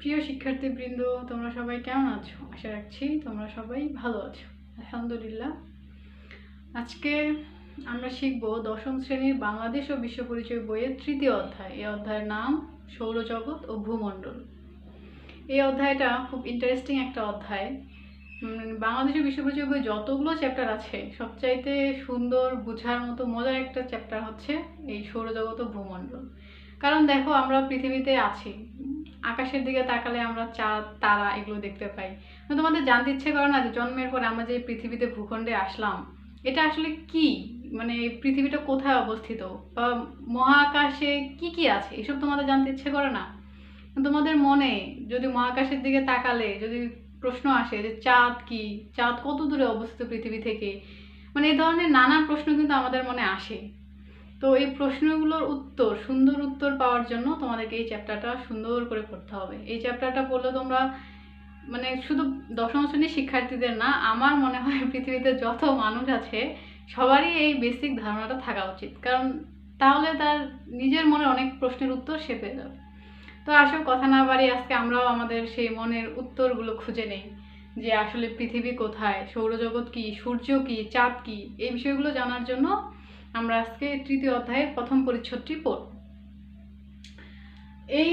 প্রিয় শিক্ষার্থীবৃন্দ, তোমরা সবাই কেমন আছো? আশা রাখছি তোমরা সবাই ভালো আছো। আলহামদুলিল্লাহ। আজকে আমরা শিখব দশম শ্রেণির বাংলাদেশ ও বিশ্ব পরিচয় বইয়ের তৃতীয় অধ্যায়। এই অধ্যায়ের নাম সৌরজগৎ ও ভূমণ্ডল। এই অধ্যায়টা খুব ইন্টারেস্টিং একটা অধ্যায়। বাংলাদেশের বাংলাদেশ ও বিশ্ব পরিচয় বই যতগুলো চ্যাপ্টার আছে, সবচাইতে সুন্দর, বোঝার মতো, মজার একটা চ্যাপ্টার হচ্ছে এই সৌরজগৎ ও ভূমণ্ডল। কারণ দেখো, আমরা পৃথিবীতে আছি। আকাশের দিকে তাকালে আমরা চাঁদ, তারা এগুলো দেখতে পাই। তোমাদের জানতে ইচ্ছে করে না যে জন্মের পর আমরা যে পৃথিবীতে ভূখণ্ডে আসলাম, এটা আসলে কি? মানে পৃথিবীটা কোথায় অবস্থিত? বা মহাকাশে কি কি আছে? এসব তোমাদের জানতে ইচ্ছে করে না? তোমাদের মনে যদি মহাকাশের দিকে তাকালে, যদি প্রশ্ন আসে যে চাঁদ কি? চাঁদ কত দূরে অবস্থিত পৃথিবী থেকে? মানে এ ধরনের নানা প্রশ্ন কিন্তু আমাদের মনে আসে। তো এই প্রশ্নগুলোর উত্তর, সুন্দর উত্তর পাওয়ার জন্য তোমাদেরকে এই চ্যাপ্টারটা সুন্দর করে পড়তে হবে। এই চ্যাপ্টারটা পড়লে তোমরা মানে শুধু দশম শ্রেণির শিক্ষার্থীদের না, আমার মনে হয় পৃথিবীতে যত মানুষ আছে, সবারই এই বেসিক ধারণাটা থাকা উচিত। কারণ তাহলে তার নিজের মনে অনেক প্রশ্নের উত্তর সে পেয়ে যাবে। তো আসলে কথা না বাড়ি আজকে আমরাও আমাদের সেই মনের উত্তরগুলো খুঁজে নেই। যে আসলে পৃথিবী কোথায়, সৌরজগৎ কি, সূর্য কি, চাঁদ কি, এই বিষয়গুলো জানার জন্য আমরা আজকে তৃতীয় অধ্যায়ের প্রথম পরিচ্ছদটি পড়ব। এই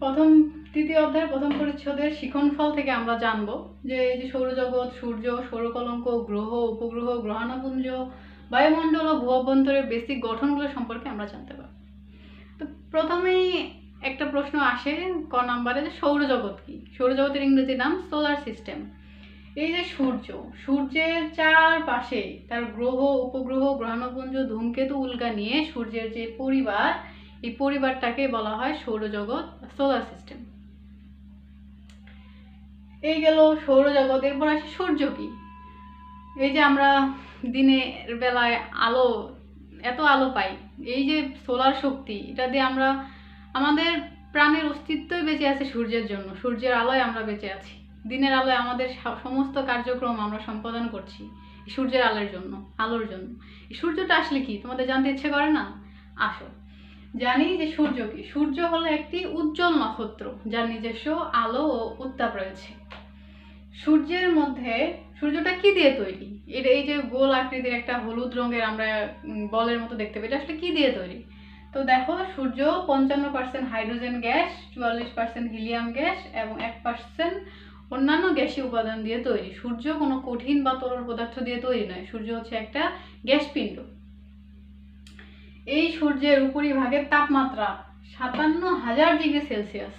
প্রথম, তৃতীয় অধ্যায়ের প্রথম পরিচ্ছদের শিখনফল থেকে আমরা জানব যে এই যে সৌরজগৎ, সূর্য, সৌরকলঙ্ক, গ্রহ, উপগ্রহ, গ্রহাণুপুঞ্জ, বায়ুমণ্ডল ও ভূ অভ্যন্তরের বেসিক গঠনগুলো সম্পর্কে আমরা জানতে পারব। তো প্রথমেই একটা প্রশ্ন আসে ক নাম্বারে যে সৌরজগৎ কি? সৌরজগতের ইংরেজি নাম সোলার সিস্টেম। এই যে সূর্য, সূর্যের চারপাশে তার গ্রহ, উপগ্রহ গ্রহাণুপুঞ্জ ধূমকেতু, উল্কা নিয়ে সূর্যের যে পরিবার, এই পরিবারটাকে বলা হয় সৌরজগৎ সোলার সিস্টেম এই গেল সৌরজগৎ, এরপর আসে সূর্য কি? এই যে আমরা দিনের বেলায় আলো, এত আলো পাই, এই যে সোলার শক্তি, এটা দিয়ে আমরা, আমাদের প্রাণের অস্তিত্বই বেঁচে আছে সূর্যের জন্য, সূর্যের আলোয় আমরা বেঁচে আছি। দিনের আলোয় আমাদের সমস্ত কার্যক্রম আমরা সম্পাদন করছি সূর্যের আলোর জন্য আলোর জন্য। সূর্যটা আসলে কি? তোমাদের জানতে ইচ্ছে করে না? আসো। জানি যে সূর্য কি? সূর্য হলো একটি উজ্জ্বল নক্ষত্র, যার নিজস্ব আলো ও উত্তাপ রয়েছে। সূর্যের মধ্যে, সূর্যটা কি দিয়ে তৈরি? এটা এই যে গোল আকৃতির একটা হলুদ রঙের আমরা বলের মতো দেখতে পাই আসলে কি দিয়ে তৈরি? তো দেখো, সূর্য পঞ্চান্ন পার্সেন্ট হাইড্রোজেন গ্যাস চুয়াল্লিশ পার্সেন্ট হিলিয়াম গ্যাস এবং এক পার্সেন্ট অন্যান্য গ্যাসীয় উপাদান দিয়ে তৈরি। সূর্য কোনো কঠিন বা তরল পদার্থ দিয়ে তৈরি নয়। সূর্য হচ্ছে একটা গ্যাস পিণ্ড। এই সূর্যের উপরিভাগের তাপমাত্রা সাতান্ন হাজার ডিগ্রি সেলসিয়াস।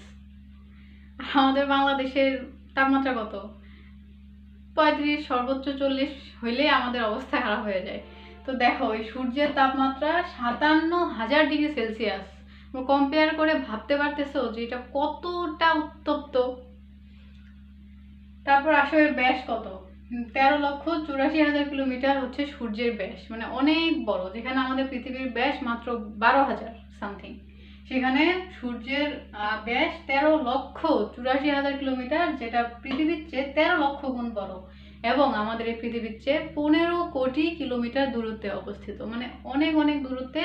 আমাদের বাংলাদেশের তাপমাত্রা কত? পঁয়ত্রিশ, সর্বোচ্চ চল্লিশ হইলে আমাদের অবস্থা খারাপ হয়ে যায়। তো দেখো, এই সূর্যের তাপমাত্রা সাতান্ন হাজার ডিগ্রি সেলসিয়াস। কম্পেয়ার করে ভাবতে পারতেছো যে এটা কতটা উত্তপ্ত। তারপর আসো এর ব্যাস কত? তেরো লক্ষ চুরাশি হাজার কিলোমিটার হচ্ছে সূর্যের ব্যাস মানে অনেক বড়, যেখানে আমাদের পৃথিবীর ব্যাস মাত্র বারো হাজার সামথিং সেখানে সূর্যের ব্যাস তেরো লক্ষ চুরাশি হাজার কিলোমিটার, যেটা পৃথিবীর চেয়ে তেরো লক্ষ গুণ বড় এবং আমাদের এই পৃথিবীর চেয়ে পনেরো কোটি কিলোমিটার দূরত্বে অবস্থিত। মানে অনেক অনেক দূরত্বে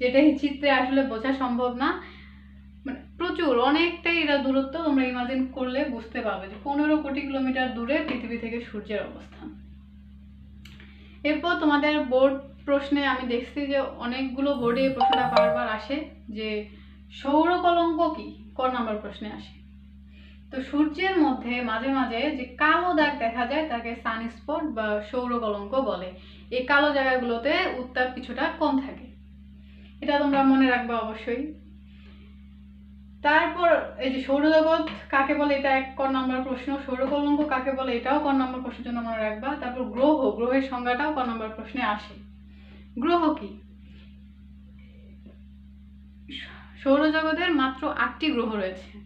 যেটা এই চিত্রে আসলে বোঝা সম্ভব না। মানে প্রচুর, অনেকটাই এটা দূরত্ব তোমরা ইমাজিন করলে বুঝতে পারবে যে পনেরো কোটি কিলোমিটার দূরে পৃথিবী থেকে সূর্যের অবস্থান। এরপর তোমাদের বোর্ড প্রশ্নে আমি দেখছি যে অনেকগুলো বোর্ডে এই প্রশ্নটা বারবার আসে যে সৌর কলঙ্ক কি? ক নাম্বার প্রশ্নে আসে। তো সূর্যের মধ্যে মাঝে মাঝে যে কালো দাগ দেখা যায় তাকে সানস্পট বা সৌর কলঙ্ক বলে। এই কালো জায়গাগুলোতে উত্তাপ কিছুটা কম থাকে। এটা তোমরা মনে রাখবে অবশ্যই। তারপর এই যে সৌরজগৎ, কাকে বলে এটা এক ক নম্বর প্রশ্ন? সৌরকলঙ্ক কাকে বলে? এটাও ক নম্বর প্রশ্নের জন্য মনে রাখবা। তারপর গ্রহ, গ্রহের সংজ্ঞাটাও ক নম্বর প্রশ্নে আসে। গ্রহ কি? সৌরজগতের মাত্র আটটি গ্রহ রয়েছে।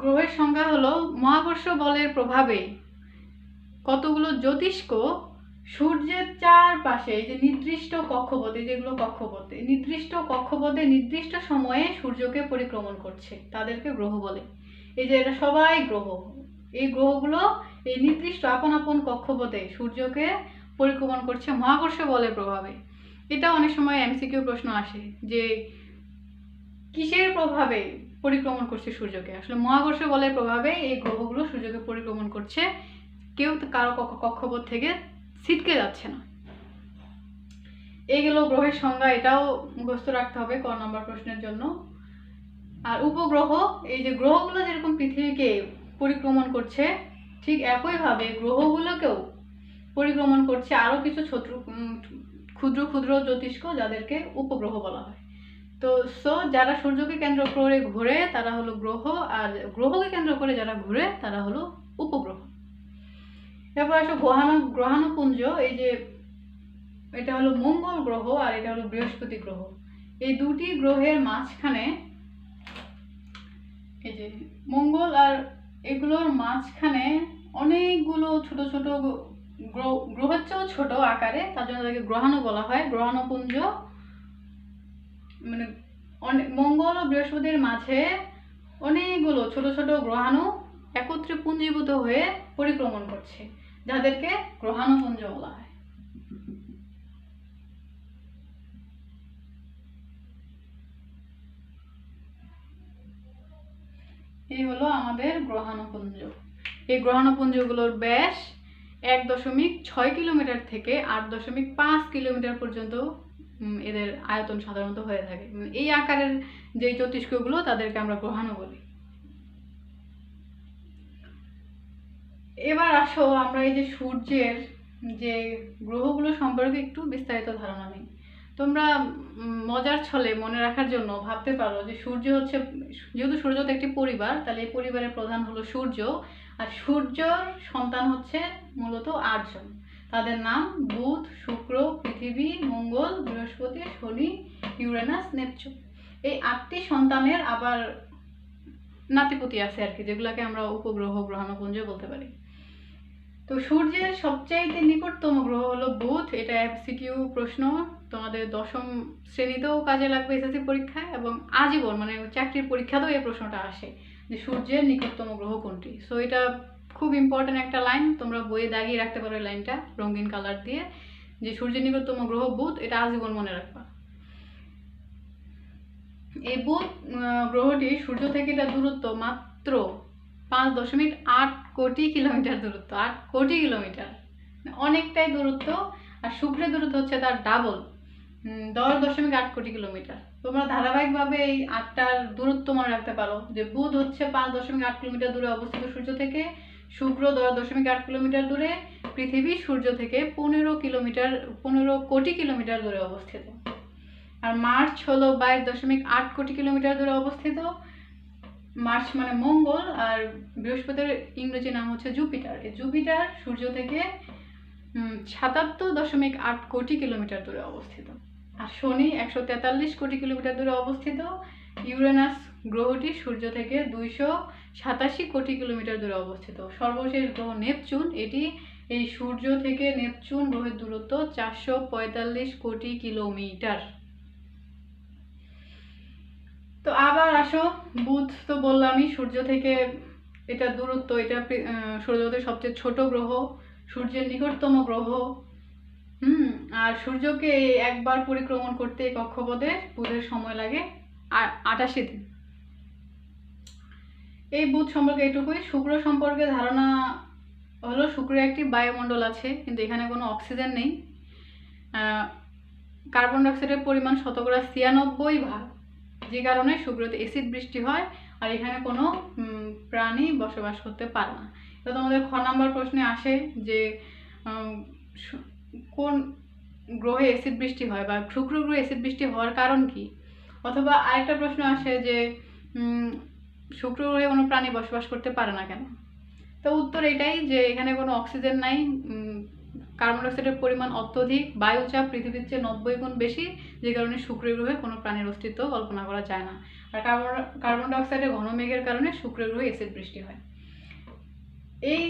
গ্রহের সংজ্ঞা হলো মহাকর্ষ বলের প্রভাবে কতগুলো জ্যোতিষ্ক সূর্যের চারপাশে যে নির্দিষ্ট কক্ষপথে যেগুলো কক্ষপথে, নির্দিষ্ট কক্ষপথে নির্দিষ্ট সময়ে সূর্যকে পরিক্রমণ করছে, তাদেরকে গ্রহ বলে। এই যে এটা সবাই গ্রহ। এই গ্রহগুলো এই নির্দিষ্ট আপন আপন কক্ষপথে সূর্যকে পরিক্রমণ করছে মহাকর্ষ বলের প্রভাবে। এটা অনেক সময় এমসিকিউ প্রশ্ন আসে যে কিসের প্রভাবে পরিক্রমণ করছে সূর্যকে? আসলে মহাকর্ষ বলের প্রভাবে এই গ্রহগুলো সূর্যকে পরিক্রমণ করছে। কেউ কারও কক্ষ- কক্ষপথ থেকে ছিটকে যাচ্ছে না। এই গেল গ্রহের সংজ্ঞা, এটাও মুখস্থ রাখতে হবে ক নম্বর প্রশ্নের জন্য। আর উপগ্রহ, এই যে গ্রহগুলো যেরকম পৃথিবীকে পরিক্রমণ করছে, ঠিক একইভাবে গ্রহগুলোকেও পরিক্রমণ করছে আরও কিছু ছোট ক্ষুদ্র ক্ষুদ্র জ্যোতিষ্ক যাদেরকে উপগ্রহ বলা হয়। তো সো যারা সূর্যকে কেন্দ্র করে ঘুরে তারা হলো গ্রহ, আর গ্রহকে কেন্দ্র করে যারা ঘুরে তারা হলো উপগ্রহ। এরপর আসো গ্রহাণু, গ্রহাণুপুঞ্জ, এই যে এটা হলো মঙ্গল গ্রহ আর এটা হলো বৃহস্পতি গ্রহ। এই দুটি গ্রহের মাঝখানে এই যে মঙ্গল আর এগুলোর মাঝখানে অনেকগুলো ছোট ছোট গ্রহ, গ্রহের চেয়েও ছোট আকারে, তার জন্য তাকে গ্রহাণু বলা হয়। গ্রহাণুপুঞ্জ মানে অনেক মঙ্গল ও বৃহস্পতির মাঝে অনেকগুলো ছোট ছোট গ্রহাণু একত্রে পুঞ্জীভূত হয়ে পরিক্রমণ করছে। যাদেরকে গ্রহাণুপুঞ্জ বলা হয়। এই হলো আমাদের গ্রহাণুপুঞ্জ এই গ্রহাণুপুঞ্জগুলোর ব্যাস এক দশমিক ছয় কিলোমিটার থেকে আট দশমিক পাঁচ কিলোমিটার পর্যন্ত এদের আয়তন সাধারণত হয়ে থাকে। এই আকারের যে জ্যোতিষ্কগুলো তাদেরকে আমরা গ্রহাণু বলি। এবার আসো, আমরা এই যে সূর্যের যে গ্রহগুলো সম্পর্কে একটু বিস্তারিত ধারণা নিই। তোমরা মজার ছলে মনে রাখার জন্য ভাবতে পারো যে সূর্য হচ্ছে, যেহেতু সূর্য তো একটি পরিবার, তাহলে এই পরিবারের প্রধান হলো সূর্য। আর সূর্যর সন্তান হচ্ছে মূলত আটজন তাদের নাম বুধ, শুক্র, পৃথিবী, মঙ্গল, বৃহস্পতি, শনি, ইউরেনাস, নেপচুন। এই আটটি সন্তানের আবার নাতিপুতি আছে আর কি, যেগুলোকে আমরা উপগ্রহ, গ্রহাণুপুঞ্জ বলতে পারি। তো সূর্যের সবচাইতে নিকটতম গ্রহ হলো বুধ। এটা এমসিকিউ প্রশ্ন। তোমাদের দশম শ্রেণীতেও কাজে লাগবে এসএসসি পরীক্ষায় এবং আজীবন মানে চাকরির পরীক্ষাতেও এই প্রশ্নটা আসে যে সূর্যের নিকটতম গ্রহ কোনটি। সো এটা খুব ইম্পর্ট্যান্ট একটা লাইন তোমরা বইয়ে দাগিয়ে রাখতে পারো লাইনটা রঙিন কালার দিয়ে। যে সূর্যের নিকটতম গ্রহ বুধ, এটা আজীবন মনে রাখবা। এই বুধ গ্রহটি সূর্য থেকে এটা দূরত্ব মাত্র পাঁচ দশমিক আট কোটি কিলোমিটার দূরত্ব, আট কোটি কিলোমিটার। অনেকটাই দূরত্ব আর শুক্রের দূরত্ব হচ্ছে তার ডাবল দশ দশমিক আট কোটি কিলোমিটার। তোমরা ধারাবাহিকভাবে এই আটটার দূরত্ব মনে রাখতে পারো যে বুধ হচ্ছে পাঁচ দশমিক আট কিলোমিটার দূরে অবস্থিত সূর্য থেকে শুক্র দশ দশমিক আট কিলোমিটার দূরে, পৃথিবী সূর্য থেকে পনেরো কিলোমিটার, পনেরো কোটি কিলোমিটার দূরে অবস্থিত। আর মার্চ হলো বাইশ দশমিক আট কোটি কিলোমিটার দূরে অবস্থিত মার্চ মানে মঙ্গল আর বৃহস্পতির ইংরেজি নাম হচ্ছে জুপিটার। এই জুপিটার সূর্য থেকে সাতাত্তর দশমিক আট কোটি কিলোমিটার দূরে অবস্থিত। আর শনি একশো তেতাল্লিশ কোটি কিলোমিটার দূরে অবস্থিত। ইউরেনাস গ্রহটি সূর্য থেকে দুইশো সাতাশি কোটি কিলোমিটার দূরে অবস্থিত। সর্বশেষ গ্রহ নেপচুন। এটি এই সূর্য থেকে নেপচুন গ্রহের দূরত্ব চারশো পঁয়তাল্লিশ কোটি কিলোমিটার। তো আবার আসো বুধ তো বললামই সূর্য থেকে এটা দূরত্ব এটা আহ, সবচেয়ে ছোট গ্রহ সূর্যের নিকটতম গ্রহ। হুম আর সূর্যকে একবার পরিক্রমণ করতে কক্ষপথে বুধের সময় লাগে আর আটাশি দিন। এই বুধ সম্পর্কে এটুকুই শুক্র সম্পর্কে ধারণা হলো শুক্রের একটি বায়ুমণ্ডল আছে কিন্তু এখানে কোনো অক্সিজেন নেই। কার্বন ডাইঅক্সাইডের পরিমাণ শতকরা ছিয়ানব্বই ভাগ। যে কারণে শুক্রতে অ্যাসিড বৃষ্টি হয় আর এখানে কোনো প্রাণী বসবাস করতে পারে না। তো তোমাদের খ নাম্বার প্রশ্নে আসে যে কোন গ্রহে অ্যাসিড বৃষ্টি হয় বা শুক্র গ্রহে অ্যাসিড বৃষ্টি হওয়ার কারণ কি? অথবা আরেকটা প্রশ্ন আসে যে শুক্র গ্রহে কোনো প্রাণী বসবাস করতে পারে না কেন? তো উত্তর এটাই যে, এখানে কোনো অক্সিজেন নাই কার্বন ডাইঅক্সাইডের পরিমাণ অত্যধিক, বায়ুচাপ পৃথিবীর চেয়ে নব্বই গুণ বেশি, যে কারণে শুক্র গ্রহে কোনো প্রাণীর অস্তিত্ব কল্পনা করা যায় না। আর কার্বন কার্বন ডাইঅক্সাইডের ঘনমেঘের কারণে শুক্র গ্রহে অ্যাসিড বৃষ্টি হয়। এই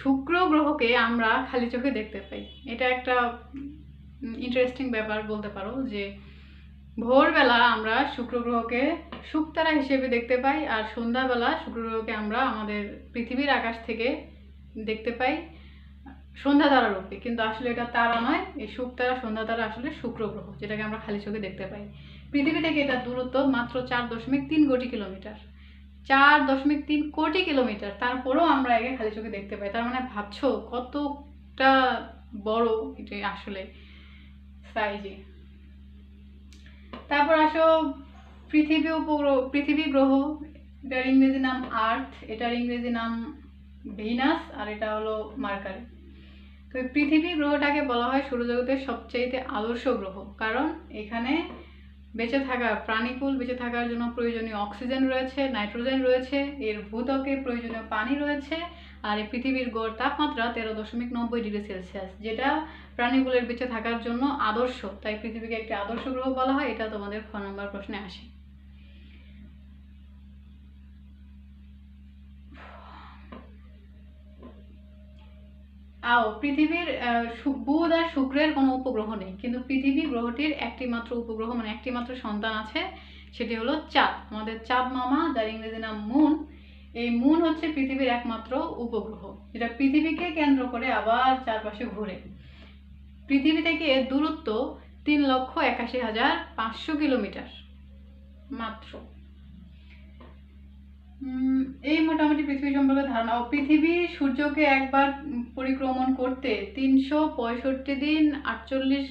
শুক্র গ্রহকে আমরা খালি চোখে দেখতে পাই। এটা একটা ইন্টারেস্টিং ব্যাপার বলতে পারো যে, ভোরবেলা আমরা শুক্র গ্রহকে শুকতারা হিসেবে দেখতে পাই, আর সন্ধ্যাবেলা শুক্র গ্রহকে আমরা আমাদের পৃথিবীর আকাশ থেকে দেখতে পাই। সন্ধ্যা তারা রূপে, কিন্তু আসলে এটা তারা নয়, এই শুকতারা সন্ধ্যা তারা আসলে শুক্র গ্রহ, যেটাকে আমরা খালি চোখে দেখতে পাই। পৃথিবী থেকে এটা দূরত্ব মাত্র চার দশমিক তিন কোটি কিলোমিটার। চার দশমিক তিন কোটি কিলোমিটার, তারপরেও আমরা একে খালি চোখে দেখতে পাই। তার মানে ভাবছ কতটা বড় এটা আসলে সাইজে তারপর আসো পৃথিবী উপগ্রহ, পৃথিবী গ্রহ, এটার ইংরেজি নাম আর্থ এটার ইংরেজি নাম ভিনাস আর এটা হলো মার্কারি তো পৃথিবী গ্রহটাকে বলা হয় সৌরজগতের সবচাইতে আদর্শ গ্রহ। কারণ এখানে বেঁচে থাকা, প্রাণীকুল বেঁচে থাকার জন্য প্রয়োজনীয় অক্সিজেন রয়েছে, নাইট্রোজেন রয়েছে, এর ভূত্বকে প্রয়োজনীয় পানি রয়েছে, আর এই পৃথিবীর গড় তাপমাত্রা তেরো দশমিক নব্বই ডিগ্রি সেলসিয়াস, যেটা প্রাণীগুলোর বেঁচে থাকার জন্য আদর্শ। তাই পৃথিবীকে একটি আদর্শ গ্রহ বলা হয়, এটা তোমাদের খ নম্বর প্রশ্নে আসে। আও, পৃথিবীর বুধ আর শুক্রের কোনো উপগ্রহ নেই। কিন্তু পৃথিবী গ্রহটির একটি মাত্র উপগ্রহ মানে একটি মাত্র সন্তান আছে, সেটি হলো চাঁদ। আমাদের চাঁদ মামা, যার ইংরেজি নাম মুন, এই মুন হচ্ছে পৃথিবীর একমাত্র উপগ্রহ, যেটা পৃথিবীকে কেন্দ্র করে আবার চারপাশে ঘুরে। পৃথিবী থেকে এর দূরত্ব তিন লক্ষ একাশি হাজার পাঁচশো কিলোমিটার মাত্র। এই মোটামুটি পৃথিবী সম্পর্কে ধারণা। ও পৃথিবী সূর্যকে একবার পরিক্রমণ করতে তিনশো পঁয়ষট্টি দিন, আটচল্লিশ,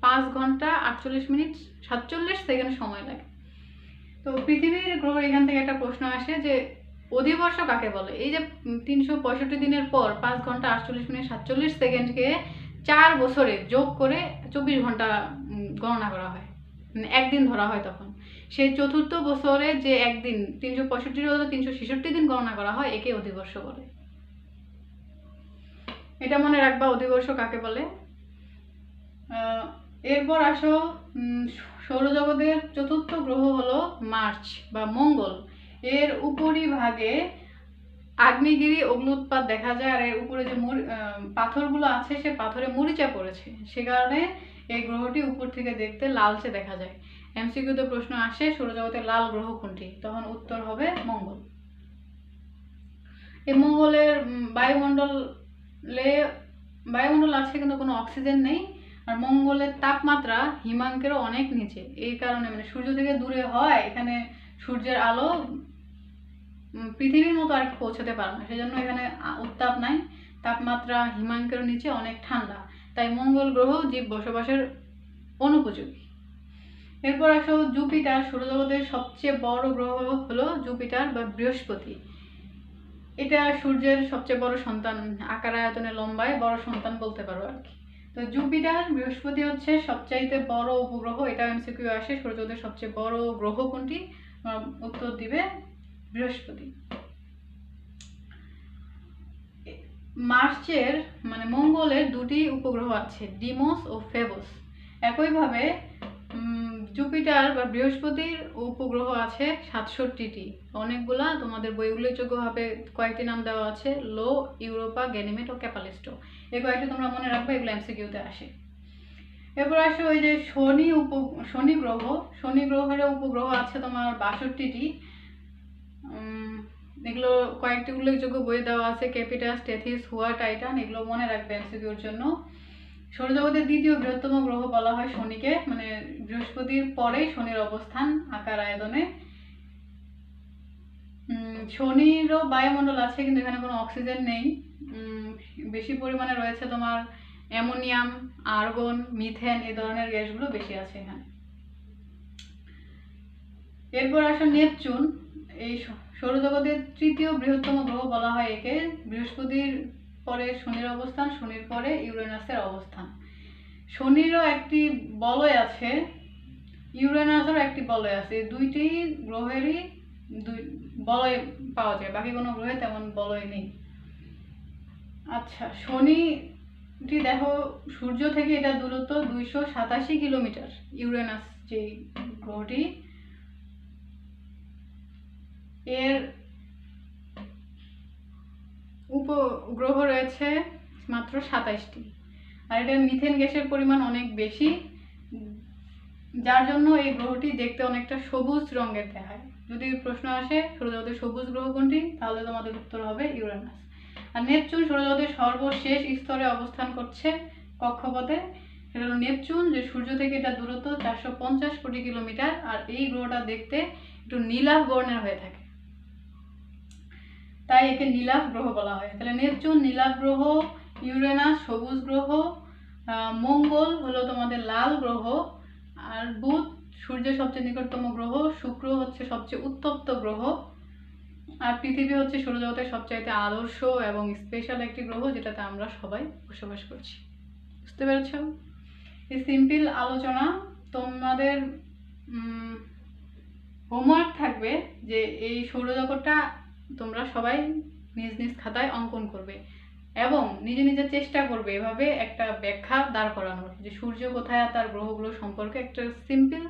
পাঁচ ঘণ্টা, আটচল্লিশ মিনিট, সাতচল্লিশ সেকেন্ড সময় লাগে। তো পৃথিবীর গ্রহ এখান থেকে একটা প্রশ্ন আসে যে, অধিবর্ষ কাকে বলে? এই যে তিনশো পঁয়ষট্টি দিনের পর পাঁচ ঘণ্টা, আটচল্লিশ মিনিট, সাতচল্লিশ সেকেন্ডকে চার বছরে যোগ করে চব্বিশ ঘণ্টা গণনা করা হয়। একদিন ধরা হয় তখন। সেই চতুর্থ বছরে যে একদিন, তিনশো পঁয়ষট্টির বদলে তিনশো ছেষট্টি দিন গণনা করা হয় একে অধিবর্ষ বলে। এটা মনে রাখবা, অধিবর্ষ কাকে বলে? এরপর আসো সৌরজগতের চতুর্থ গ্রহ হলো মার্চ বা মঙ্গল। এর উপরিভাগে আগ্নেয়গিরি অগ্নুৎপাত দেখা যায়, আর এর উপরে যে পাথরগুলো আছে, সে পাথরে মরিচা পড়েছে। সে কারণে এই গ্রহটি উপর থেকে দেখতে লালচে দেখা যায়। এমসিকিউতে প্রশ্ন আসে, সৌরজগতের লাল গ্রহ কোনটি? তখন উত্তর হবে মঙ্গল। এই মঙ্গলের বায়ুমণ্ডলে বায়ুমণ্ডল আছে কিন্তু কোনো অক্সিজেন নেই, আর মঙ্গলের তাপমাত্রা হিমাঙ্কেরও অনেক নিচে। এই কারণে মানে সূর্য থেকে দূরে হয়, এখানে সূর্যের আলো পৃথিবীর মতো আর কি পৌঁছাতে পারে না। সেজন্য এখানে উত্তাপ নাই। তাপমাত্রা হিমাঙ্কের নিচে, অনেক ঠান্ডা। তাই মঙ্গল গ্রহ জীব বসবাসের অনুপযোগী। এরপর আসো জুপিটার। সৌরজগতের সবচেয়ে বড় গ্রহ হলো জুপিটার বা বৃহস্পতি। এটা সূর্যের সবচেয়ে বড় সন্তান। আকার আয়তনে লম্বায় বড় সন্তান বলতে পারো আর কি। তো জুপিটার বৃহস্পতি হচ্ছে সবচাইতে বড় উপগ্রহ। এটা এমসিকিউ আসে। সৌরজগতের সবচেয়ে বড় গ্রহ কোনটি? উত্তর দিবে বৃহস্পতি। মার্চের মানে মঙ্গলের দুটি উপগ্রহ আছে, ডিমোস ও ফেবোস। একইভাবে জুপিটার বা বৃহস্পতির উপগ্রহ আছে সাতষট্টিটি। অনেকগুলা তোমাদের বই উল্লেখযোগ্যভাবে কয়েকটি নাম দেওয়া আছে, লো, ইউরোপা গ্যানিমেট ও ক্যাপালিস্টো। এই কয়েকটি তোমরা মনে রাখবে, এগুলো এমসিকিউতে আসে। এরপর আসে ওই যে শনি উপ, শনি গ্রহ। শনি গ্রহের উপগ্রহ আছে তোমার বাষট্টিটি। এগুলো কয়েকটি উল্লেখযোগ্য বই দেওয়া আছে, ক্যাপিটাস, টেথিস, হুয়া, টাইটান, এগুলো মনে রাখবে এমসিকিউর জন্য। সৌরজগতের দ্বিতীয় বৃহত্তম গ্রহ বলা হয় শনিকে মানে বৃহস্পতির পরেই শনির অবস্থান, আকার, আয়তনে। শনিরও বায়ুমণ্ডল আছে, কিন্তু এখানে কোনো অক্সিজেন নেই। বেশি পরিমাণে রয়েছে তোমার অ্যামোনিয়াম, আর্গন, মিথেন, এই ধরনের গ্যাসগুলো বেশি আছে এখানে। এরপর আসে নেপচুন। এই সৌরজগতের তৃতীয় বৃহত্তম গ্রহ বলা হয় একে। বৃহস্পতির পরে শনির অবস্থান, শনির পরে ইউরেনাসের অবস্থান। শনিরও একটি বলয় আছে, ইউরেনাসেরও একটি বলয় আছে। দুইটি গ্রহেরই দুই বলয় পাওয়া যায়, বাকি কোনো গ্রহে তেমন বলয় নেই। আচ্ছা শনিটি দেখো, সূর্য থেকে এটা দূরত্ব দুইশো সাতাশি কিলোমিটার। ইউরেনাস যে গ্রহটি এর উপগ্রহ রয়েছে মাত্র সাতাইশটি। আর এটা মিথেন গ্যাসের পরিমাণ অনেক বেশি, যার জন্য এই গ্রহটি দেখতে অনেকটা সবুজ রঙের দেখায়। যদি প্রশ্ন আসে, সৌরজগতের সবুজ গ্রহ কোনটি? তাহলে তোমাদের উত্তর হবে ইউরেনাস। আর নেপচুন সৌরজগতের সর্বশেষ স্তরে অবস্থান করছে কক্ষপথে। সেটা হলো নেপচুন, যে সূর্য থেকে এটা দূরত্ব চারশো পঞ্চাশ কোটি কিলোমিটার। আর এই গ্রহটা দেখতে একটু নীলাভ বর্ণের হয়ে থাকে। তাই একে নীলাভ গ্রহ বলা হয়। তাহলে নেপচুন নীলাভ গ্রহ, ইউরেনাস, সবুজ গ্রহ মঙ্গল হলো তোমাদের লাল গ্রহ, আর বুধ সূর্যের সবচেয়ে নিকটতম গ্রহ, শুক্র হচ্ছে সবচেয়ে উত্তপ্ত গ্রহ, আর পৃথিবী হচ্ছে সৌরজগতের সবচাইতে আদর্শ এবং স্পেশাল একটি গ্রহ যেটাতে আমরা সবাই বসবাস করছি। বুঝতে পেরেছ? এই সিম্পল আলোচনা তোমাদের হোমওয়ার্ক থাকবে যে এই সৌরজগৎটা তোমরা সবাই নিজ নিজ খাতায় অঙ্কন করবে এবং নিজে নিজে চেষ্টা করবে এভাবে একটা ব্যাখ্যা দাঁড় করানোর যে সূর্য কোথায় আর তার গ্রহগুলো সম্পর্কে একটা সিম্পল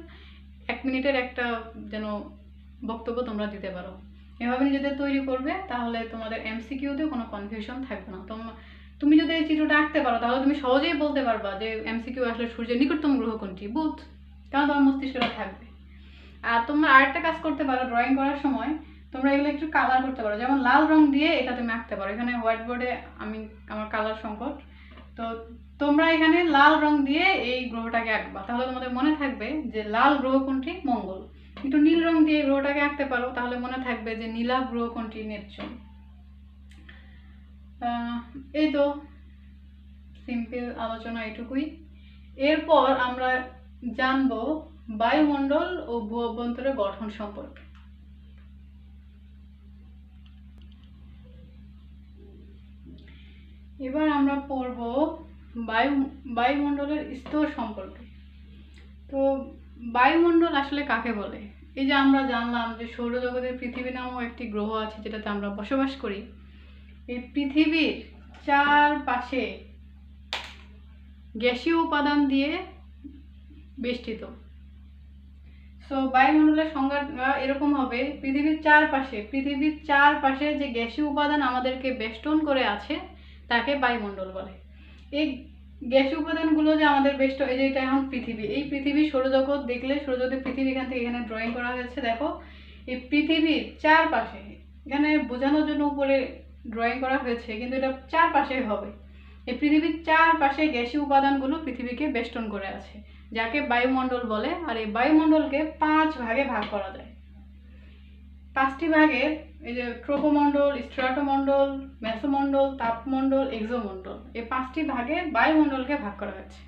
এক মিনিটের একটা যেন বক্তব্য তোমরা দিতে পারো। এভাবে নিজেদের তৈরি করবে তাহলে তোমাদের এমসিকিউতে কোনো কনফিউশন থাকবে না। তোম তুমি যদি এই চিত্রটা আঁকতে পারো তাহলে তুমি সহজেই বলতে পারবা যে এমসিকিউ আসলে সূর্যের নিকটতম গ্রহ কোনটি, বুধ। কারণ তোমার মস্তিষ্কটা থাকবে। আর তোমরা আরেকটা কাজ করতে পারো ড্রয়িং করার সময়। তোমরা এগুলো একটু কালার করতে পারো। যেমন লাল রং দিয়ে এটা তুমি আঁকতে পারো। এখানে হোয়াইট বোর্ডে আমি আমার কালার সংকট। তো তোমরা এখানে লাল রং দিয়ে এই গ্রহটাকে আঁকবা। তাহলে তোমাদের মনে থাকবে যে লাল গ্রহ কোনটি? মঙ্গল। কিন্তু নীল রং দিয়ে গ্রহটাকে আঁকতে পারো, তাহলে মনে থাকবে যে নীলা গ্রহ কোনটি? নেপচুন। এই তো সিম্পল আলোচনা এটুকুই। এরপর আমরা জানব বায়ুমণ্ডল ও ভূ অভ্যন্তরের গঠন সম্পর্কে। এবার আমরা পড়ব বায়ু, বায়ুমণ্ডলের স্তর সম্পর্কে। তো বায়ুমণ্ডল আসলে কাকে বলে? এই যে আমরা জানলাম যে সৌরজগতের পৃথিবী নামও একটি গ্রহ আছে যেটাতে আমরা বসবাস করি। এই পৃথিবীর চারপাশে গ্যাসীয় উপাদান দিয়ে বেষ্টিত। সো বায়ুমণ্ডলের সংজ্ঞা এরকম হবে। পৃথিবীর চারপাশে পৃথিবীর চারপাশে যে গ্যাসীয় উপাদান আমাদেরকে বেষ্টন করে আছে তাকে বায়ুমণ্ডল বলে। এই গ্যাসীয় উপাদানগুলো যে আমাদের বেষ্ট এই যে এটা এখন পৃথিবী। এই পৃথিবী সৌরজগৎ দেখলে সৌরজগতের পৃথিবী এখান থেকে এখানে ড্রয়িং করা হয়েছে, দেখো। এই পৃথিবীর চারপাশে, এখানে বোঝানোর জন্য উপরে ড্রয়িং করা হয়েছে, কিন্তু এটা চারপাশে হবে। এই পৃথিবীর চারপাশে গ্যাসীয় উপাদানগুলো পৃথিবীকে বেষ্টন করে আছে, যাকে বায়ুমণ্ডল বলে। আর এই বায়ুমণ্ডলকে পাঁচ ভাগে ভাগ করা যায়। পাঁচটি ভাগে এই যে ট্রোপোমণ্ডল স্ট্রাটোমণ্ডল মেসোমণ্ডল তাপমণ্ডল এক্সোমণ্ডল এই পাঁচটি ভাগে বায়ুমণ্ডলকে ভাগ করা হয়েছে।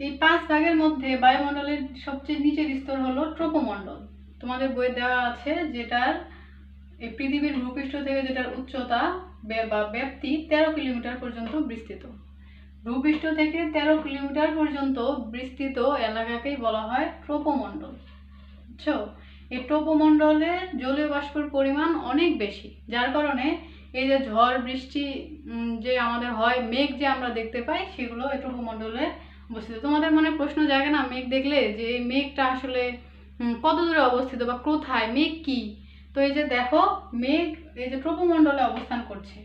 এই পাঁচ ভাগের মধ্যে বায়ুমণ্ডলের সবচেয়ে নিচের স্তর হলো ট্রোপোমণ্ডল তোমাদের বই দেওয়া আছে যেটার, এই পৃথিবীর ভূপৃষ্ঠ থেকে যেটার উচ্চতা বা ব্যাপ্তি তেরো কিলোমিটার পর্যন্ত বিস্তৃত। ভূপৃষ্ঠ থেকে তেরো কিলোমিটার পর্যন্ত বিস্তৃত এলাকাকেই বলা হয় ট্রোপোমণ্ডল বুঝছ? এই ট্রোপোমণ্ডলে জলীয় বাষ্পের পরিমাণ অনেক বেশি। যার কারণে এই যে ঝড়, বৃষ্টি যে আমাদের হয়, মেঘ যে আমরা দেখতে পাই, সেগুলো এই ট্রোপোমণ্ডলে অবস্থিত তোমাদের মনে প্রশ্ন জাগে না, মেঘ দেখলে যে এই মেঘটা আসলে কত দূরে অবস্থিত বা কোথায়, মেঘ কি? তো এই যে দেখো, মেঘ এই যে ট্রোপোমণ্ডলে অবস্থান করছে।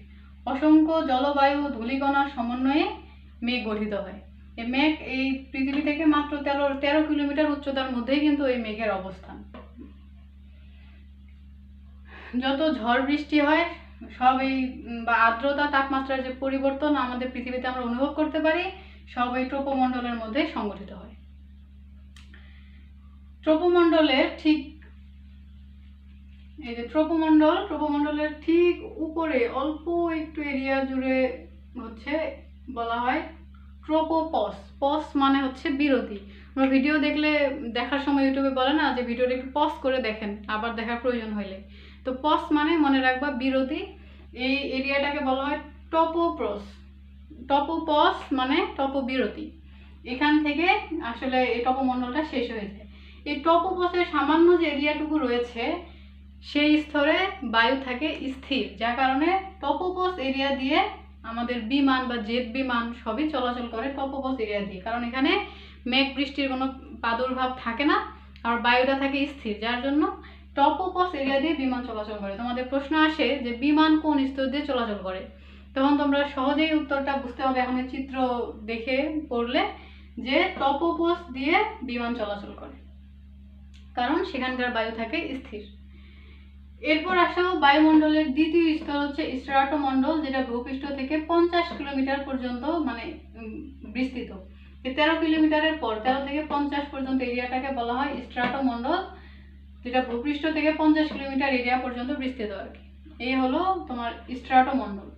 অসংখ্য জলবায়ু ধূলিকণার সমন্বয়ে মেঘ গঠিত হয়। এই মেঘ এই পৃথিবী থেকে মাত্র তেরো তেরো কিলোমিটার উচ্চতার মধ্যেই কিন্তু এই মেঘের অবস্থান। যত ঝড় বৃষ্টি হয়, সব এই বা আর্দ্রতা তাপমাত্রার যে পরিবর্তন আমাদের পৃথিবীতে আমরা অনুভব করতে পারি, সব এই ট্রোপোমণ্ডলের মধ্যে সংগঠিত হয়। ট্রোপোমণ্ডলের ঠিক, এই যে ট্রোপোমণ্ডল, ট্রোপোমণ্ডলের ঠিক উপরে অল্প একটু এরিয়া জুড়ে হচ্ছে বলা হয় ট্রোপোপস পস মানে হচ্ছে বিরতি। আমরা ভিডিও দেখলে দেখার সময় ইউটিউবে বলে না যে ভিডিওটা একটু পজ করে দেখেন, আবার দেখার প্রয়োজন হইলে। তো পস মানে মনে রাখবা বিরতি, এই এরিয়াটাকে বলা হয় টপোপ্রস টপোপস মানে টপো বিরতি এখান থেকে আসলে এই টপোমণ্ডলটা শেষ হয়ে যায়। এই টপোপসের সামান্য যে এরিয়াটুকু রয়েছে, সেই স্তরে বায়ু থাকে স্থির, যার কারণে টপোপস এরিয়া দিয়ে আমাদের বিমান বা জেট বিমান সবই চলাচল করে টপোপস এরিয়া দিয়ে। কারণ এখানে মেঘ বৃষ্টির কোনো প্রাদুর্ভাব থাকে না আর বায়ুটা থাকে স্থির, যার জন্য টপোপস এরিয়া দিয়ে বিমান চলাচল করে। তোমাদের প্রশ্ন আসে যে বিমান কোন স্তর দিয়ে চলাচল করে? তখন তোমরা সহজেই উত্তরটা বুঝতে হবে এখন চিত্র দেখে পড়লে যে টপোপস দিয়ে বিমান চলাচল করে। কারণ সেখানকার বায়ু থাকে স্থির। এরপর আসা বায়ুমণ্ডলের দ্বিতীয় স্তর হচ্ছে স্ট্রাটোমণ্ডল যেটা ভূপৃষ্ঠ থেকে পঞ্চাশ কিলোমিটার পর্যন্ত মানে বিস্তৃত। তেরো কিলোমিটারের পর, তেরো থেকে পঞ্চাশ পর্যন্ত এরিয়াটাকে বলা হয় স্ট্রাটোমণ্ডল যেটা ভূপৃষ্ঠ থেকে পঞ্চাশ কিলোমিটার এরিয়া পর্যন্ত বিস্তৃত আর কি। এই হলো তোমার স্ট্রাটোমণ্ডল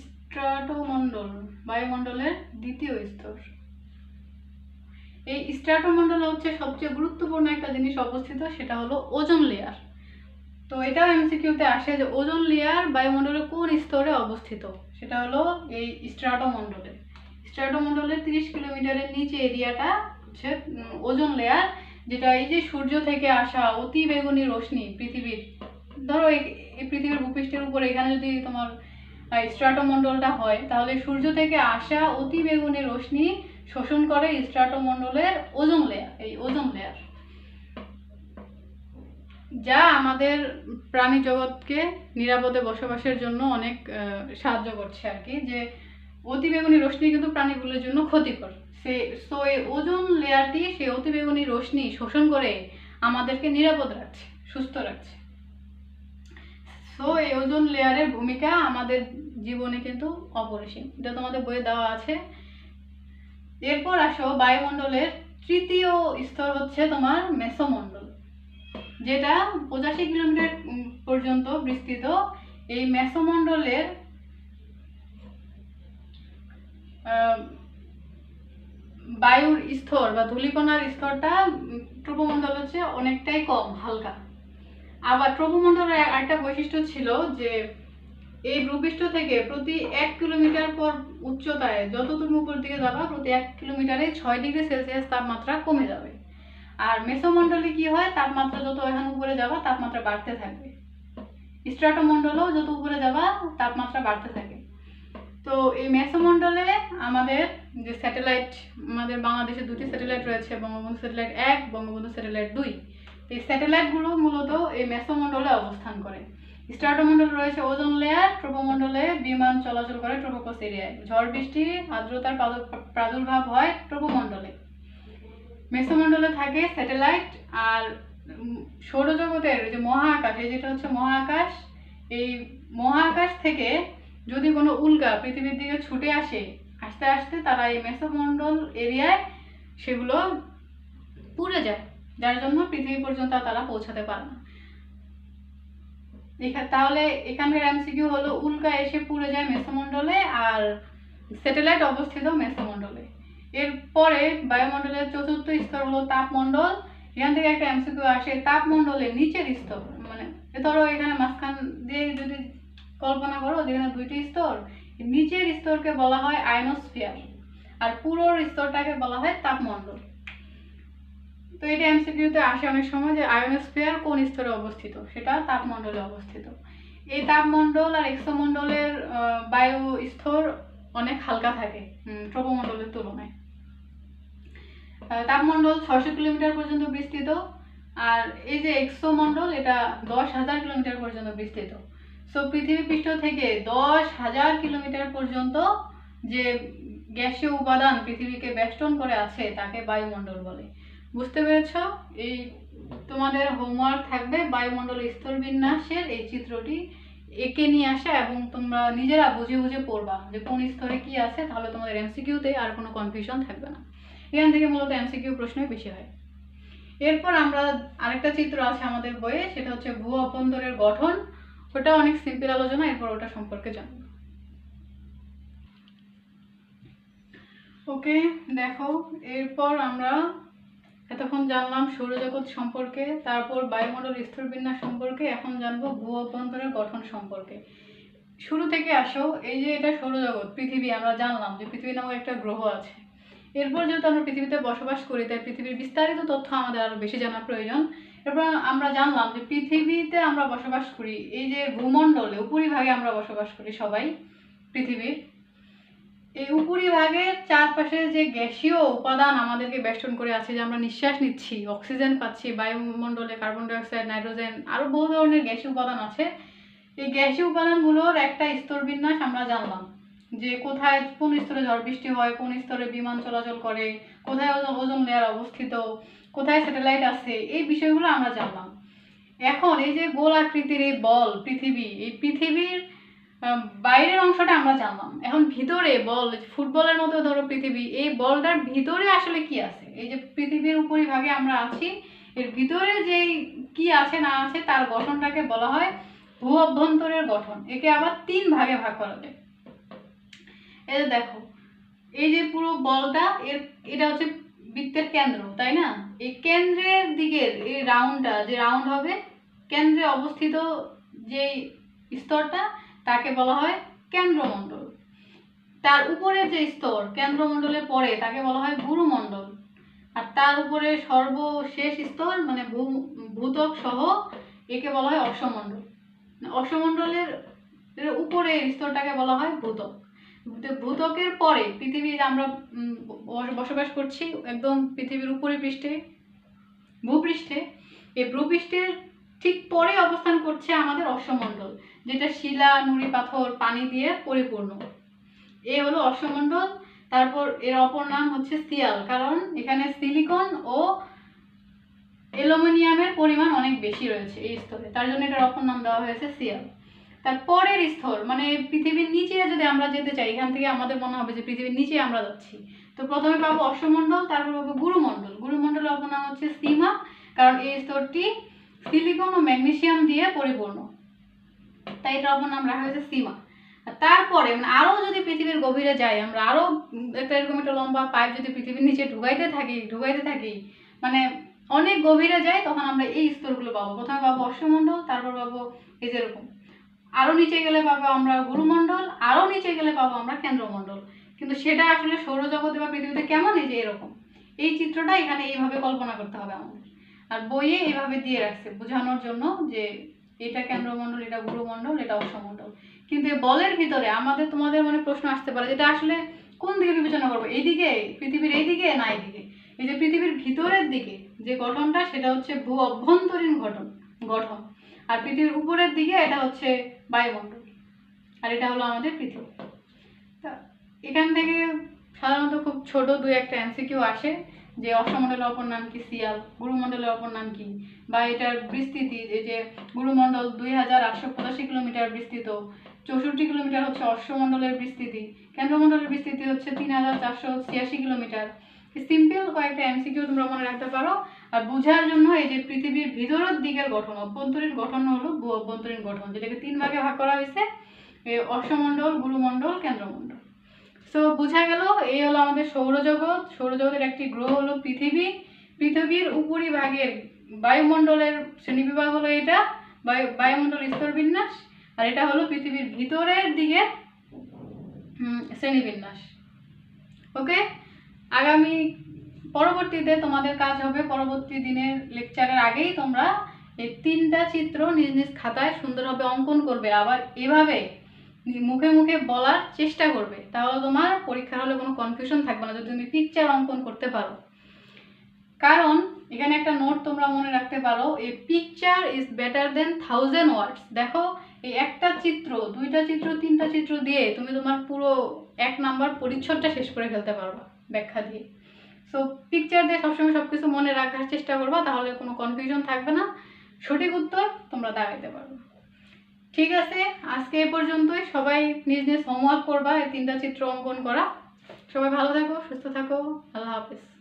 স্ট্রাটোমণ্ডল বায়ুমণ্ডলের দ্বিতীয় স্তর। এই স্ট্রাটোমণ্ডলে হচ্ছে সবচেয়ে গুরুত্বপূর্ণ একটা জিনিস অবস্থিত, সেটা হলো ওজোন লেয়ার তো এটাও এমসিকিউতে আসে যে ওজোন লেয়ার বায়ুমণ্ডলের কোন স্তরে অবস্থিত? সেটা হলো এই স্ট্রাটোমণ্ডলে। স্ট্রাটোমণ্ডলের তিরিশ কিলোমিটারের নিচে এরিয়াটা হচ্ছে ওজোন লেয়ার যেটা এই যে সূর্য থেকে আসা অতি বেগুনি রশ্মি পৃথিবীর, ধরো এই পৃথিবীর ভূপৃষ্ঠের উপরে, এখানে যদি তোমার স্ট্রাটোমণ্ডলটা হয়, তাহলে সূর্য থেকে আসা অতি বেগুনি রশ্মি শোষণ করে স্ট্রাটোমণ্ডলের ওজোন লেয়ার এই ওজোন লেয়ার যা আমাদের প্রাণী জগৎকে নিরাপদে বসবাসের জন্য অনেক সাহায্য করছে আর কি, যে অতিবেগুনি রশ্মি কিন্তু প্রাণীগুলোর জন্য ক্ষতিকর। সে সো এই ওজোন লেয়ারটি সেই অতিবেগুনি রশ্মি শোষণ করে আমাদেরকে নিরাপদ রাখছে, সুস্থ রাখছে। সো এই ওজোন লেয়ারের ভূমিকা আমাদের জীবনে কিন্তু অপরিসীম। এটা তোমাদের বইয়ে দেওয়া আছে। এরপর আসো বায়ুমণ্ডলের তৃতীয় স্তর হচ্ছে তোমার মেসোমণ্ডল, যেটা পঁচাশি কিলোমিটার পর্যন্ত বিস্তৃত। এই মেসোমণ্ডলের বায়ুর স্তর বা ধূলিকণার স্তরটা ট্রপোমণ্ডল হচ্ছে অনেকটাই কম, হালকা। আবার ট্রপোমণ্ডলের একটা বৈশিষ্ট্য ছিল যে এই ভূপৃষ্ঠ থেকে প্রতি এক কিলোমিটার পর উচ্চতায় যত তুমি উপর দিকে যাবা, প্রতি এক কিলোমিটারে ছয় ডিগ্রি সেলসিয়াস তাপমাত্রা কমে যাবে। আর মেসোমণ্ডলে কি হয়? তাপমাত্রা যত এখানে উপরে যাবা, তাপমাত্রা বাড়তে থাকবে। স্ট্রাটোমণ্ডলেও যত উপরে যাবা, তাপমাত্রা বাড়তে থাকে। তো এই মেসোমণ্ডলে আমাদের যে স্যাটেলাইট, আমাদের বাংলাদেশে দুটি স্যাটেলাইট রয়েছে, বঙ্গবন্ধু স্যাটেলাইট এক, বঙ্গবন্ধু স্যাটেলাইট দুই। এই স্যাটেলাইটগুলো মূলত এই মেসোমণ্ডলে অবস্থান করে। স্ট্রাটোমণ্ডল রয়েছে ওজোন লেয়ার ট্রোপোমণ্ডলে বিমান চলাচল করে ট্রোপোকস এরিয়ায় ঝড়, বৃষ্টি, আর্দ্রতার প্রাদুর্ভাব হয় ট্রোপোমণ্ডলে মেসোমণ্ডলে থাকে স্যাটেলাইট আর সৌরজগতের যে মহাকাশ এই যেটা হচ্ছে মহাকাশ এই মহাকাশ থেকে যদি কোনো উল্কা পৃথিবীর দিকে ছুটে আসে, আস্তে আস্তে তারা এই মেসোমণ্ডল এরিয়ায় সেগুলো পুড়ে যায়, যার জন্য পৃথিবী পর্যন্ত তারা পৌঁছাতে পারে না। তাহলে এখানকার এমসিকিউ হলো উল্কা এসে পুড়ে যায় মেসোমণ্ডলে আর স্যাটেলাইট অবস্থিত মেসোমণ্ডলে। এরপরে বায়ুমণ্ডলের চতুর্থ স্তর হলো তাপমণ্ডল। এখান থেকে একটা এমসিকিউ আসে তাপমণ্ডলের নিচের স্তর। মানে ধরো এখানে মাঝখান দিয়ে যদি কল্পনা করো যেখানে দুইটি স্তর, নিচের স্তরকে বলা হয় আয়নোস্ফিয়ার আর পুরোর স্তরটাকে বলা হয় তাপমণ্ডল। তো এটা এমসিকিউতে আসে অনেক সময় যে আয়নোস্ফিয়ার কোন স্তরে অবস্থিত? সেটা তাপমণ্ডলে অবস্থিত। এই তাপমণ্ডল আর এক্সোমণ্ডলের বায়ু স্তর অনেক হালকা থাকে ট্রপোমণ্ডলের তুলনায়। তাপমণ্ডল ছশো কিলোমিটার পর্যন্ত বিস্তৃত, আর এই যে এক্সোমণ্ডল, এটা দশ হাজার কিলোমিটার পর্যন্ত বিস্তৃত। সো পৃথিবী পৃষ্ঠ থেকে দশ হাজার কিলোমিটার পর্যন্ত যে গ্যাসীয় উপাদান পৃথিবীকে বেষ্টন করে আছে, তাকে বায়ুমণ্ডল বলে। বুঝতে পেরেছ? এই তোমাদের হোমওয়ার্ক থাকবে বায়ুমণ্ডল স্তর বিন্যাসের এই চিত্রটি এঁকে নিয়ে আসা এবং তোমরা নিজেরা বুঝে বুঝে পড়বা যে কোন স্তরে কি আছে, তাহলে তোমাদের এমসিকিউতে আর কোনো কনফিউশন থাকবে না। এখান থেকে মূলত এমসিকিউ প্রশ্নই বেশি হয়। এরপর আমরা আরেকটা চিত্র আছে আমাদের বইয়ে, সেটা হচ্ছে ভূ অভ্যন্তরের গঠন। ওটা অনেক সিম্পল আলোচনা, এরপর ওটা সম্পর্কে জানব। ওকে দেখো, এরপর আমরা এতক্ষণ জানলাম সৌরজগৎ সম্পর্কে, তারপর বায়ুমণ্ডল স্তরবিন্যাস সম্পর্কে, এখন জানব ভূ অভ্যন্তরের গঠন সম্পর্কে। শুরু থেকে আসো, এই যে এটা সৌরজগৎ, পৃথিবী, আমরা জানলাম যে পৃথিবী নামক একটা গ্রহ আছে। এরপর যেহেতু আমরা পৃথিবীতে বসবাস করি, তাই পৃথিবীর বিস্তারিত তথ্য আমাদের আরও বেশি জানার প্রয়োজন। এরপর আমরা জানলাম যে পৃথিবীতে আমরা বসবাস করি, এই যে ভূমণ্ডলে উপরিভাগে আমরা বসবাস করি সবাই, পৃথিবীর। এই উপরিভাগের চারপাশে যে গ্যাসীয় উপাদান আমাদেরকে বেষ্টন করে আছে, যে আমরা নিঃশ্বাস নিচ্ছি, অক্সিজেন পাচ্ছি, বায়ুমণ্ডলে কার্বন ডাইঅক্সাইড, নাইট্রোজেন আরও বহু ধরনের গ্যাসীয় উপাদান আছে। এই গ্যাসীয় উপাদানগুলোর একটা স্তর বিন্যাস আমরা জানলাম, যে কোথায় কোন স্তরে ঝড় বৃষ্টি হয়, কোন স্তরে বিমান চলাচল করে, কোথায় ওজন ওজন লেয়ার অবস্থিত, কোথায় স্যাটেলাইট আছে, এই বিষয়গুলো আমরা জানলাম। এখন এই যে গোল আকৃতির এই বল, পৃথিবী, এই পৃথিবীর বাইরের অংশটা আমরা জানলাম। এখন ভিতরে বল, ফুটবলের মতো ধরো পৃথিবী, এই বলটার ভিতরে আসলে কি আছে? এই যে পৃথিবীর উপরিভাগে আমরা আছি, এর ভিতরে যেই কি আছে না আছে তার গঠনটাকে বলা হয় ভূ অভ্যন্তরের গঠন। একে আবার তিন ভাগে ভাগ করা যায়। এই যে দেখো, এই যে পুরো বলটা, এর, এটা হচ্ছে বৃত্তের কেন্দ্র, তাই না? এই কেন্দ্রের দিকের এই রাউন্ডটা, যে রাউন্ড হবে, কেন্দ্রে অবস্থিত যে স্তরটা তাকে বলা হয় কেন্দ্রমণ্ডল। তার উপরের যে স্তর কেন্দ্রমণ্ডলের পরে তাকে বলা হয় গুরুমণ্ডল। আর তার উপরে সর্বশেষ স্তর মানে ভূতক সহ একে বলা হয় অশ্বমণ্ডল। অশ্বমণ্ডলের, এর উপরের স্তরটাকে বলা হয় ভূতক। ভূতকের পরে পৃথিবী যে আমরা বসবাস করছি একদম পৃথিবীর উপরে পৃষ্ঠে, ভূপৃষ্ঠে। এই ভূপৃষ্ঠের ঠিক পরে অবস্থান করছে আমাদের অশ্বমণ্ডল, যেটা শিলা, নুড়ি, পাথর, পানি দিয়ে পরিপূর্ণ। এ হলো অশ্বমণ্ডল, তারপর এর অপর নাম হচ্ছে সিয়াল, কারণ এখানে সিলিকন ও অ্যালুমিনিয়ামের পরিমাণ অনেক বেশি রয়েছে এই স্তরে, তার জন্য এটার অপর নাম দেওয়া হয়েছে সিয়াল। তার পরের স্তর মানে পৃথিবীর নিচে যদি আমরা যেতে চাই, এখান থেকে আমাদের মনে হবে যে পৃথিবীর নিচে আমরা যাচ্ছি। তো প্রথমে পাবো অশ্বমণ্ডল, তারপর পাবো গুরুমণ্ডল। গুরুমণ্ডলের অপর নাম হচ্ছে সীমা, কারণ এই স্তরটি সিলিকন ও ম্যাগনেসিয়াম দিয়ে পরিপূর্ণ। তাই এটার অপর নাম রাখা হয়েছে সীমা। তারপরে মানে আরও যদি পৃথিবীর গভীরে যাই, আমরা আরও একটা এরকম একটা লম্বা পাইপ যদি পৃথিবীর নিচে ঢুকাইতে থাকি ঢুকাইতে থাকি মানে অনেক গভীরে যাই, তখন আমরা এই স্তরগুলো পাবো। প্রথমে পাবো অশ্বমণ্ডল, তারপর পাবো এই যেরকম আরও নিচে গেলে পাবো আমরা গুরুমণ্ডল, আরও নিচে গেলে পাবো আমরা কেন্দ্রমণ্ডল। কিন্তু সেটা আসলে সৌরজগতে বা পৃথিবীতে কেমন? এই যে এরকম। এই চিত্রটা এখানে এইভাবে কল্পনা করতে হবে আমাদের। আর বইয়ে এভাবে দিয়ে রাখছে, বোঝানোর জন্য যে এটা কেন্দ্রমণ্ডল, এটা গুরুমণ্ডল এটা অশ্বমণ্ডল কিন্তু বলের ভিতরে আমাদের, তোমাদের মনে প্রশ্ন আসতে পারে, যেটা আসলে কোন দিকে বিবেচনা করব? এইদিকে, পৃথিবীর এইদিকে না এইদিকে? এই যে পৃথিবীর ভিতরের দিকে যে গঠনটা, সেটা হচ্ছে ভূ অভ্যন্তরীণ গঠন গঠন। আর পৃথিবীর উপরের দিকে এটা হচ্ছে বায়ুমণ্ডল। আর এটা হলো আমাদের পৃথিবী তা এখান থেকে সাধারণত খুব ছোট দুই একটা এমসিকিউ আসে। যে অশ্বমণ্ডলের অপর নাম কি সিয়াল গুরুমণ্ডলের অপর নাম কি? বা এটার বিস্তৃতি যে যে গুরুমণ্ডল দুই হাজার আটশো পঁচাশি কিলোমিটার বিস্তৃত, চৌষট্টি কিলোমিটার হচ্ছে অশ্বমণ্ডলের বিস্তৃতি, কেন্দ্রমণ্ডলের বিস্তৃতি হচ্ছে তিন হাজার চারশো ছিয়াশি কিলোমিটার। সিম্পল কয়েকটা এমসিকিউ তোমরা মনে রাখতে পারো, আর বোঝার জন্য এই যে পৃথিবীর ভিতরের দিকের গঠন, অভ্যন্তরীণ গঠন হলো ভূ অভ্যন্তরীণ গঠন, যেটাকে তিন ভাগে ভাগ করা হয়েছে অশ্বমণ্ডল, গুরুমণ্ডল, কেন্দ্রমণ্ডল। সো বোঝা গেল, এই হলো আমাদের সৌরজগৎ। সৌরজগতের একটি গ্রহ হলো পৃথিবী। পৃথিবীর উপরিভাগের বায়ুমণ্ডলের শ্রেণীবিভাগ হলো এটা, বায়ু, বায়ুমণ্ডল স্তরবিন্যাস। আর এটা হলো পৃথিবীর ভিতরের দিকে শ্রেণীবিন্যাস। ওকে আগামী, পরবর্তীতে তোমাদের কাজ হবে, পরবর্তী দিনের লেকচারের আগেই তোমরা এই তিনটা চিত্র নিজ নিজ খাতায় সুন্দরভাবে অঙ্কন করবে। আবার এভাবে মুখে মুখে বলার চেষ্টা করবে। তাহলে তোমার পরীক্ষার হলে কোনো কনফিউশন থাকবে না যদি তুমি পিকচার অঙ্কন করতে পারো। কারণ এখানে একটা নোট তোমরা মনে রাখতে পারো a picture is better than thousand words দেখো, এই একটা চিত্র, দুইটা চিত্র, তিনটা চিত্র দিয়ে তুমি তোমার পুরো এক নাম্বার পরিচ্ছদটা শেষ করে ফেলতে পারবা ব্যাখ্যা দিয়ে। সো পিকচার দিয়ে সবসময় সব কিছু মনে রাখার চেষ্টা করবা, তাহলে কোনো কনফিউশন থাকবে না। সঠিক উত্তর তোমরা দাঁড়াইতে পারবে। ঠিক আছে, আজকে এ পর্যন্তই। সবাই নিজ নিজ হোমওয়ার্ক করবা, এই তিনটা চিত্র অঙ্কন করা। সবাই ভালো থাকো, সুস্থ থাকো। আল্লাহ হাফেজ।